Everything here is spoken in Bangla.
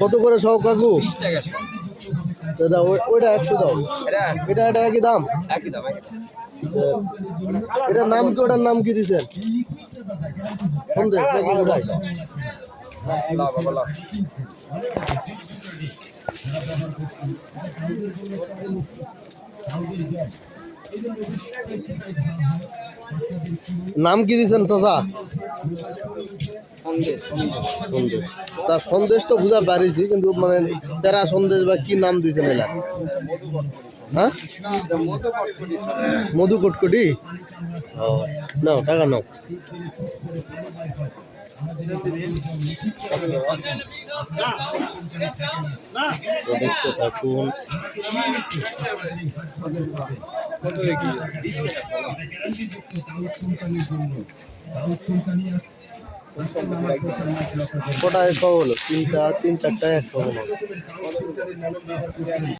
কত করে সব কাকু? ওই- ওইটা একশো দাও। এটা? এটা একই দাম। এটার নাম কি ওটার নাম কি দিচ্ছেন সন্দেশ নাকি ওটাই নাম কি দিচ্ছেন চাচা? সন্দেশ। তার সন্দেশ তো বুঝা পারিছি কিন্তু মানে তেরা সন্দেশ বা কি নাম দিচ্ছেন এলা হ্যাঁ? মধু কটকটি? ও নাও টাকা নাও। দেখতে থাকুন। টাকা কটা একশো হলো তিনটা তিন চারটা একশো হলো